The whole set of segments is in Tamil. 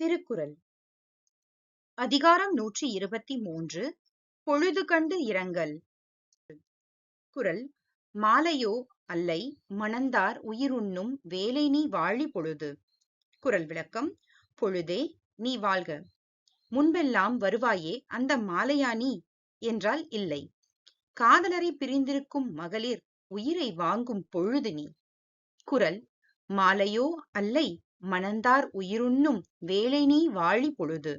திருக்குறள். அதிகாரம் நூற்றி இருபத்தி மூன்று பொழுது கண்டு இரங்கல். குரல் மாலையோ அல்லை மணந்தார் உயிருண்ணும் வேலை நீ வாழி பொழுது. குரல் விளக்கம் பொழுதே நீ வாழ்க. முன்பெல்லாம் வருவாயே அந்த மாலையானி என்றால் இல்லை. காதலரை பிரிந்திருக்கும் மகளிர் உயிரை வாங்கும் பொழுது நீ. குரல் மாலையோ அல்லை மணந்தார் உயிருண்ணும் வேலை நீ வாழி பொழுது.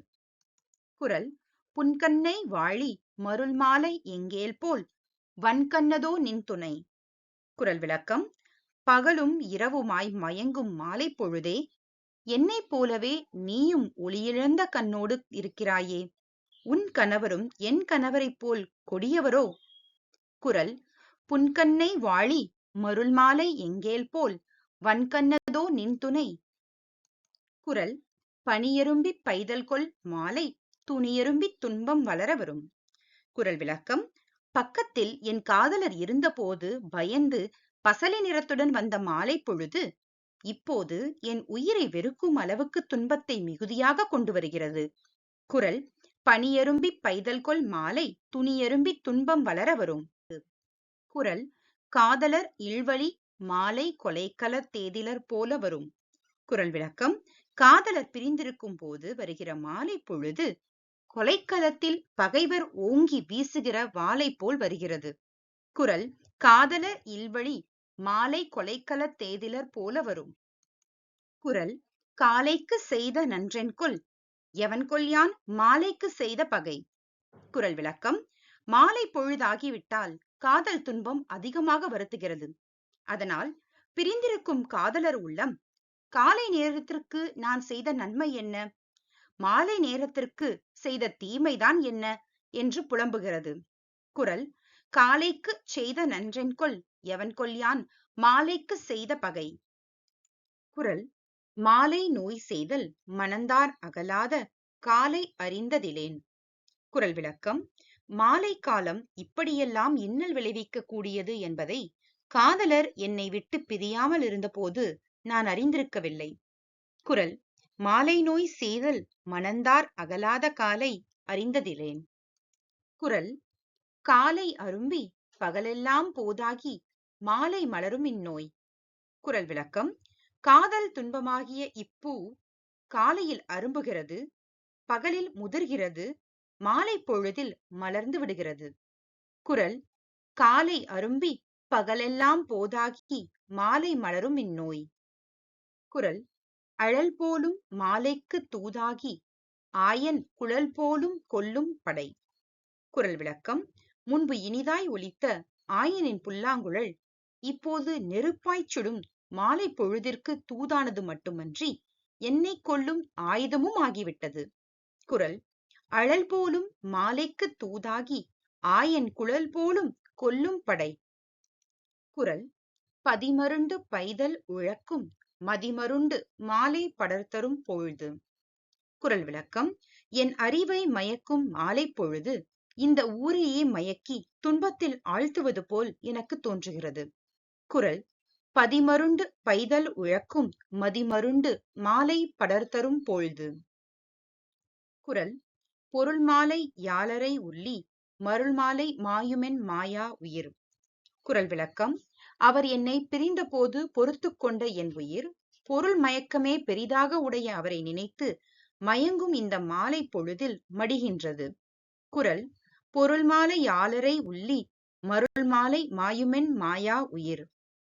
குரல் புன்கண்ணை வாழி மருள் மாலை எங்கேல் போல் வன்கண்ணதோ நின் துணை குரல் விளக்கம் பகலும் இரவுமாய் மயங்கும் மாலை பொழுதே என்னைப் போலவே நீயும் ஒளியிழந்த கண்ணோடு இருக்கிறாயே. உன் கணவரும் என் கணவரைப் போல் கொடியவரோ குரல் புன்கண்ணை வாழி மருள் மாலை எங்கேல் போல் வன்கண்ணதோ நின் துணை. குறள் பனியரும்பிப் பைதல் கொள் மாலை துணியரும்பித் துன்பம் வளர வரும் குறள் விளக்கம் பக்கத்தில் என் காதலர் இருந்தபோது பயந்து பசலை நிறத்துடன் வந்த மாலை பொழுது இப்போது என் உயிரை வெறுக்கும் அளவுக்கு துன்பத்தை மிகுதியாக கொண்டு வருகிறது குறள் பனியரும்பிப் பைதல் கொள் மாலை துணியரும்பித் துன்பம் வளர வரும் குறள் காதலர் இல்வழி மாலை கொலைக்கலர் தேதிலர் போல வரும் குறள் விளக்கம் காதலர் பிரிந்திருக்கும் போது வருகிற மாலை பொழுது கொலைக்களத்தில் பகைவர் ஓங்கி வீசுகிற வாளை போல் வருகிறது. குரல் காதலர் இல்வழி மாலை கொலைக்கள தேதிலர் போல வரும். குரல் காலைக்கு செய்த நன்றென்கொல் எவன் கொல்யான் மாலைக்கு செய்த பகை. குரல் விளக்கம் மாலை பொழுதாகிவிட்டால் காதல் துன்பம் அதிகமாக வருத்துகிறது. அதனால் பிரிந்திருக்கும் காதலர் உள்ளம் காலை நேரத்திற்கு நான் செய்த நன்மை என்ன? மாலை நேரத்திற்கு செய்த தீமைதான் என்ன? என்று புலம்புகிறது. குரல் காலைக்கு செய்த நன்றென்கொள் எவன் கொல்யான் மாலைக்கு செய்த பகை. குரல் மாலை நோய் செய்தல் மணந்தார் அகலாத காலை அறிந்ததிலேன். குரல் விளக்கம் மாலை காலம் இப்படியெல்லாம் இன்னல் விளைவிக்க கூடியது என்பதை காதலர் என்னை விட்டு பிரியாமல் இருந்தபோது நான் அறிந்திருக்கவில்லை. குரல் மாலை நோய் செய்தல் மணந்தார் அகலாத காலை அறிந்ததிலேன். குரல் காலை அரும்பி பகலெல்லாம் போதாகி மாலை மலரும் இந்நோய் குரல் விளக்கம் காதல் துன்பமாகிய இப்பூ காலையில் அரும்புகிறது பகலில் முதிர்கிறது மாலை பொழுதில் மலர்ந்து விடுகிறது குரல் காலை அரும்பி பகலெல்லாம் போதாகி மாலை மலரும் இந்நோய் குறள் அழல் போலும் மாலைக்கு தூதாகி ஆயன் குழல் போலும் கொல்லும் படை குறள் விளக்கம் முன்பு இனிதாய் ஒலித்த ஆயனின் புல்லாங்குழல் இப்போது நெருப்பாய்ச் சுடும் மாலை பொழுதிற்கு தூதானது மட்டுமன்றி என்னை கொல்லும் ஆயுதமும் ஆகிவிட்டது குறள் அழல் போலும் மாலைக்கு தூதாகி ஆயன் குழல் போலும் கொல்லும் படை குறள் பதிமருண்டு பைதல் உழக்கும் மதிமருண்டு மாலை படர்த்தரும் பொழுது. குரல் விளக்கம் என் அறிவை மயக்கும் மாலை பொழுது இந்த ஊரையே மயக்கி துன்பத்தில் ஆழ்த்துவது போல் எனக்கு தோன்றுகிறது. குறள் பதிமருண்டு பைதல் உழக்கும் மதிமருண்டு மாலை படர்த்தரும் பொழுது. குரல் பொருள் மாலை யாலரை உள்ளி மருள் மாலை மாயுமென் மாயா உயிர். குரல் விளக்கம் அவர் என்னை பிரிந்தபோது பொறுத்து கொண்ட என் உயிர் பொருள் மயக்கமே பெரிதாக உடைய அவரை நினைத்து மயங்கும் இந்த மாலை பொழுதில் மடிகின்றது. குரல் பொருள் மாலை யாளரை உள்ளி மருள் மாலை மாயுமென் மாயா உயிர்.